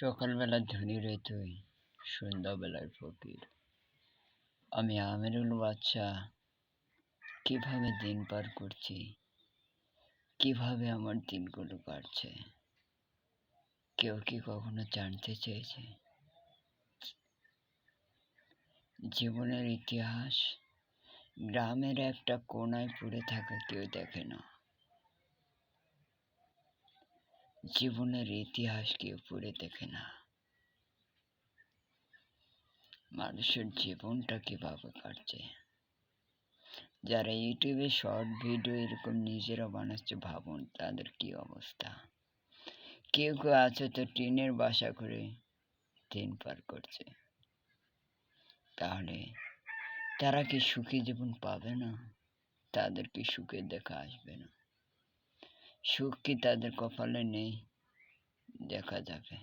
সকালবেলার ধনী রে তুই, সন্ধ্যাবেলার ফকির। আমি আমিরুল বাচ্চা কীভাবে দিন পার করছি? কীভাবে আমার দিনগুলো কাটছে? কেউ কি কখনো জানতে চেয়েছে? জীবনের ইতিহাস, গ্রামের একটা কোনায় পড়ে থাকা কেউ দেখে না। জীবনের ইতিহাস কেউ পড়ে দেখে না। মানুষের জীবনটা কীভাবে কাটছে যারা ইউটিউবে শর্ট ভিডিও এরকম নিজেরা বানাচ্ছে ভাবুন তাদের কি অবস্থা। কেউ কেউ আছে তো টিনের বাসা করে দিন পার করছে। তাহলে তারা কি সুখী জীবন পাবে না? তাদের কি সুখের দেখা আসবে না? সুখ কি তাদের কপালে নেই দেখা যাবে।